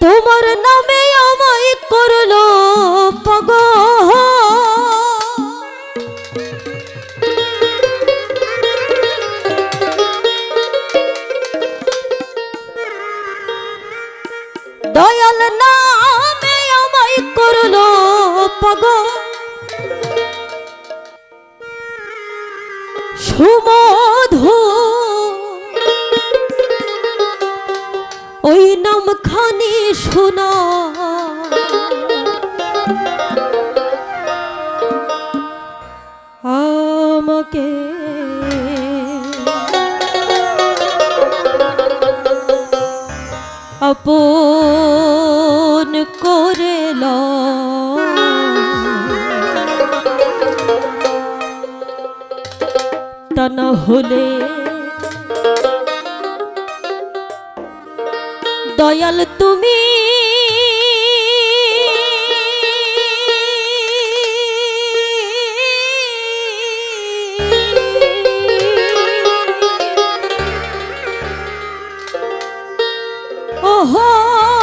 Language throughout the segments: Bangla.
তোমার নামে আমায় করল পগ দয়াল নামে আমায় করল পগ সুমধু নাম খানি শোনা আমাকে আপন করে। তা না হলে দয়াল তুমি। ওহো!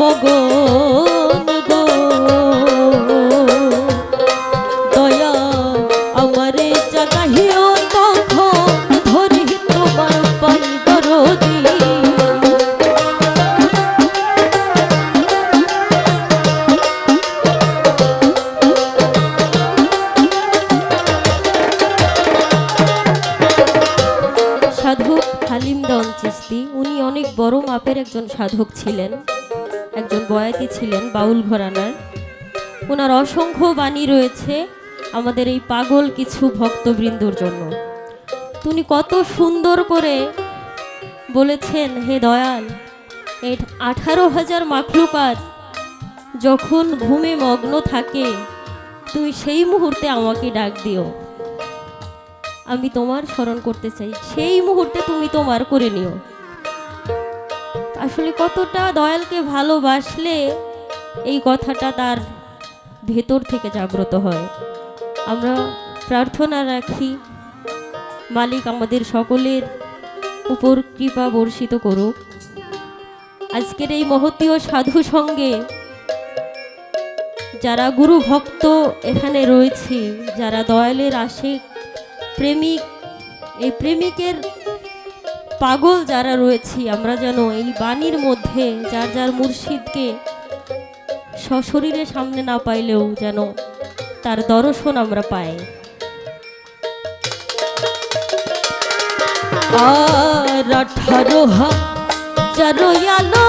মগন গো। দয়া আমারে জাগাহিও তখন ধরি তোমার পাই সাধক হালিম দন চিস্তি উনি অনেক বড় মাপের একজন সাধক ছিলেন। একজন বয়াতি ছিলেন বাউল ঘরানার। ওনার অসংখ্য বাণী রয়েছে আমাদের এই পাগল কিছু ভক্তবৃন্দর জন্য। তুমি কত সুন্দর করে বলেছেন, হে দয়াল এই আঠারো হাজার মাখলুকাত যখন ঘুমে মগ্ন থাকে, তুমি সেই মুহূর্তে আমাকে ডাক দিও। আমি তোমার স্মরণ করতে চাই। সেই মুহূর্তে তুমি তোমার করে নিও। আসলে কতটা দয়ালকে ভালোবাসলে এই কথাটা তার ভেতর থেকে জাগ্রত হয়। আমরা প্রার্থনা রাখি, মালিক আমাদের সকলের উপর কৃপা বর্ষিত করুক। আজকের এই মহতীয় সাধু সঙ্গে যারা গুরু ভক্ত এখানে রয়েছে, যারা দয়ালের আশেক প্রেমিক, এই প্রেমিকের পাগল যারা রয়েছি, আমরা যেন এই বাণীর মধ্যে যার যার মুর্শিদকে সশরীরে সামনে না পাইলেও যেন তার দর্শন আমরা পাই। আর আঠারো হাজারো আলো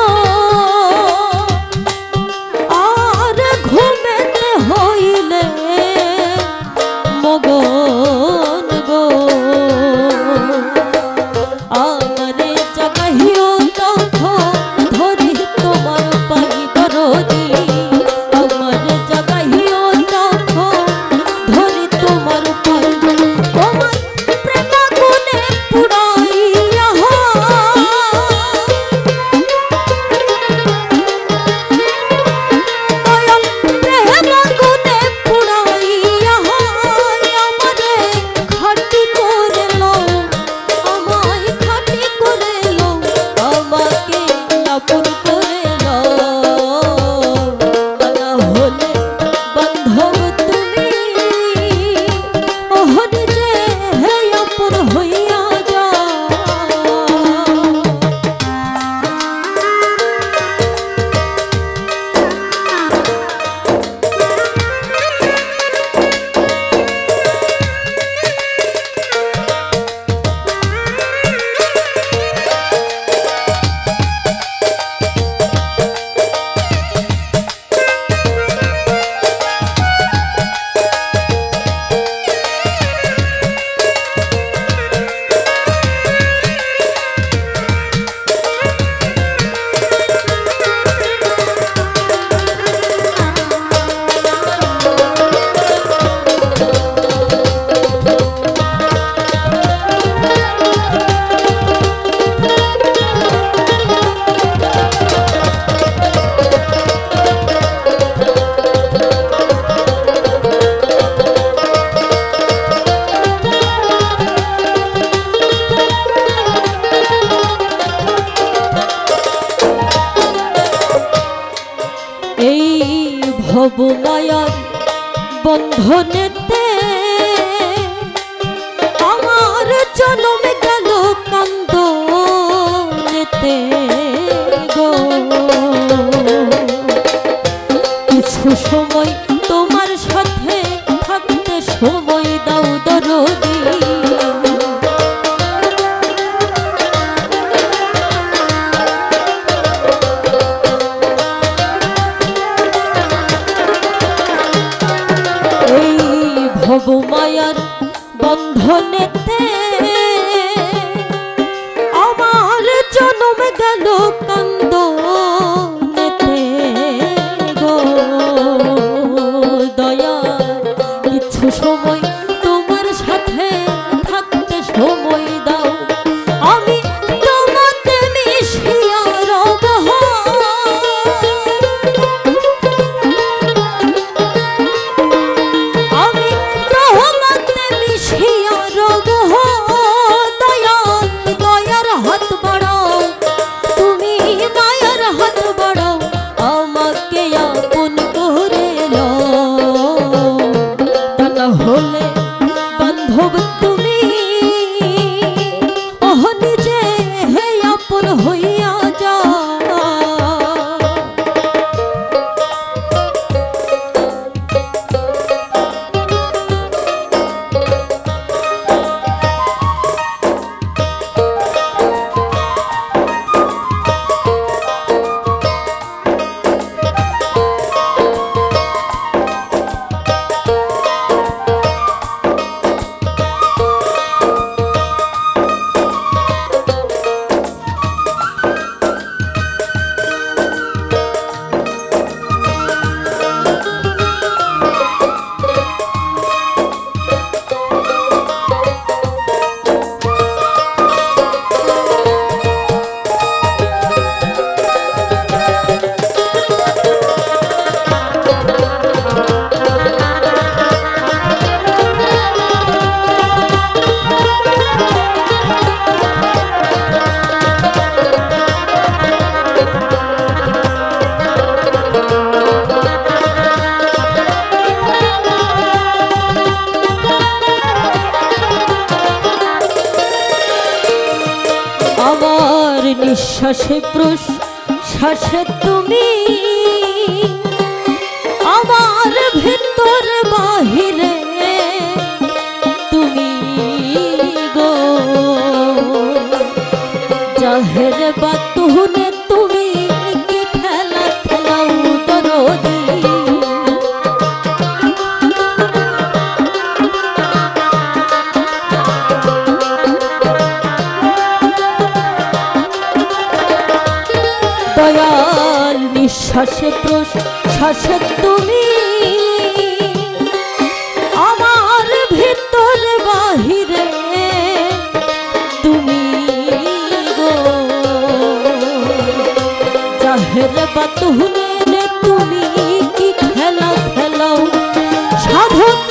ভবনয়ন বন্ধনেতে। আমার জনম গেল কান্দ নেতে গো। কিছু নিঃশ্বাসে প্রশ্বাসে তুমি। আমার ভিতর বাহিরে তুমি গো। জাহের বাতুনে তুমি নিঃশ্বাসে প্রশ্বাসে তুমি। আমার ভেতর বাহিরে তুমি গো। জাহের বাতুনে তুমি কি খেলা খেলাও? সাধক